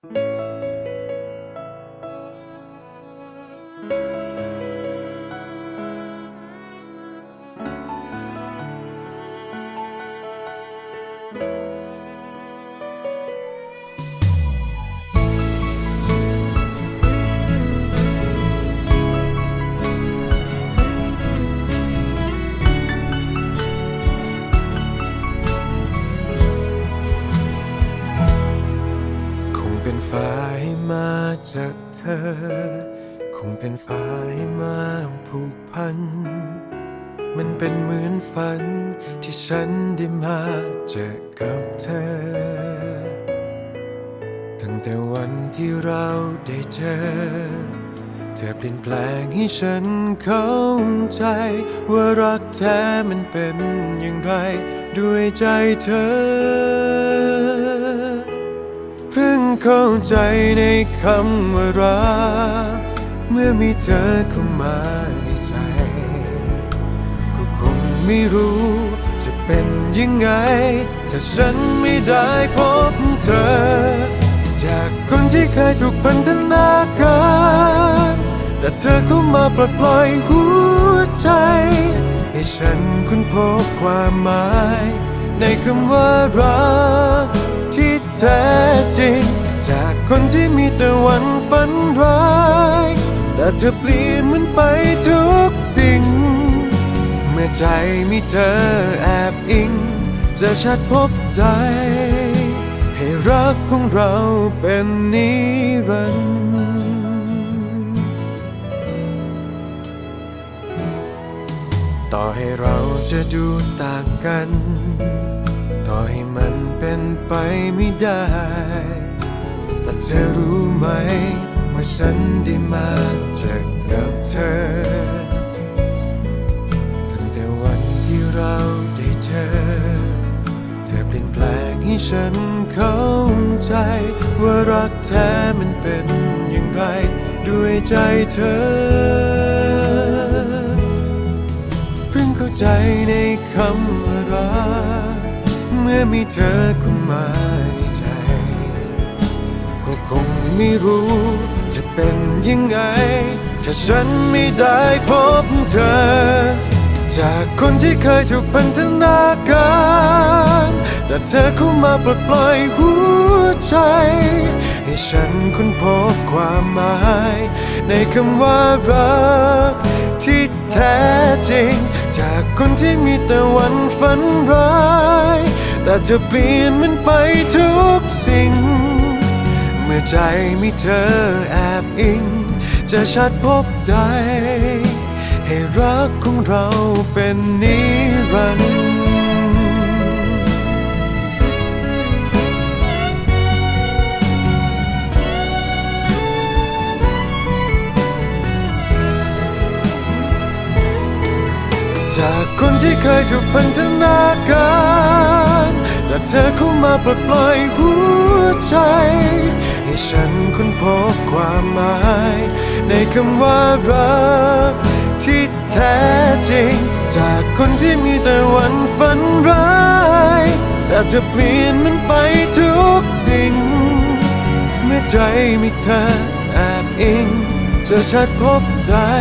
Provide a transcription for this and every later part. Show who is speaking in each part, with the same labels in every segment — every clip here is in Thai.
Speaker 1: ค จากเธอ คงเป็นฟ้าให้มาผูกพัน มันเป็นเหมือนฝันที่ฉันได้มาเจอกับเธอ ตั้งแต่วันที่เราได้เจอ เธอเปลี่ยนแปลงให้ฉันเข้าใจ ว่ารักแท้มันเป็นอย่างไร ด้วยใจเธอ เพิ่งเข้าใจในคำว่ารัก เมื่อมีเธอเข้ามาในใจ ก็คงไม่รู้จะเป็นยังไง ถ้าฉันไม่ได้พบเธอ จากคนที่เคยถูกพันธนาการแต่เธอเข้ามาปลดปล่อยหัวใจ ให้ฉันค้นพบความหมาย ในคำว่ารัก แท้จริง จากคนที่มีแต่วันฝันร้าย แต่เธอเปลี่ยนมันไปทุกสิ่ง เมื่อใจมีเธอแอบอิง จะชัดพบได้ให้รักของเราเป็นนิรันดร์ต่อให้เราจะดูต่างกัน ต่อให้มัน เป็นไปไม่ได้ แต่เธอรู้ไหมว่าฉันได้มาจอกับเธอ ตั้งแต่วันที่เราได้เจอ เธอเปลี่ยนแปลงให้ฉันเข้าใจ ว่ารักแท้มันเป็นอย่างไร ด้วยใจเธอ เพิ่งเข้าใจในคำ่มีเธอเข้ามาในใจ ก็คงไม่รู้จะเป็นยังไง ถ้าฉันไม่ได้พบเธอ จากคนที่เคยถูกพันธนาการ แต่เธอเข้ามาปลดปล่อยหัวใจ ให้ฉันค้นพบความหมาย ในคำว่ารักที่แท้จริง จากคนที่มีแต่วันฝัน แต่เธอเปลี่ยนมันไปทุกสิ่ง เมื่อใจมีเธอแอบอิง จะชัดพบได้ให้รักของเราเป็นนิรันดร์ จากคนที่เคยถูกพันธนาการ แต่เธอเข้ามาปลดปล่อยหัวใจ ให้ฉันค้นพบความหมาย ในคำว่ารักที่แท้จริง จากคนที่มีแต่วันฝันร้าย แต่เธอเปลี่ยนมันไปทุกสิ่ง เมื่อใจมีเธอแอบอิงจะชัดพบได้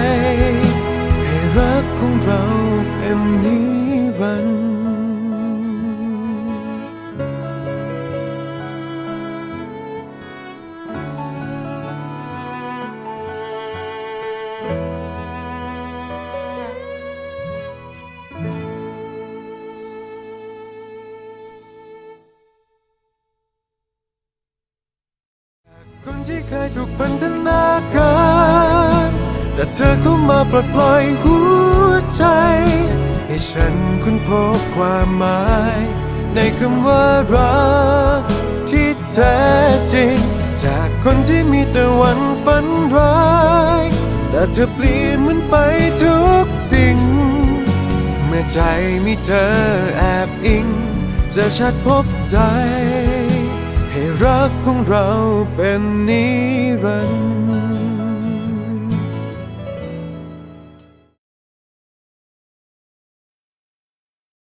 Speaker 1: เคยถูกพันธนาการแต่เธอเข้ามาปลดปล่อยหัวใจ ให้ฉันค้นพบความหมาย ในคำว่ารักที่แท้จริง จากคนที่มีแต่วันฝันร้าย แต่เธอเปลี่ยนมันไปทุกสิ่ง เมื่อใจมีเธอแอบอิง จะชัดพบได้ให้รักของเราเป็นนิ รันดร์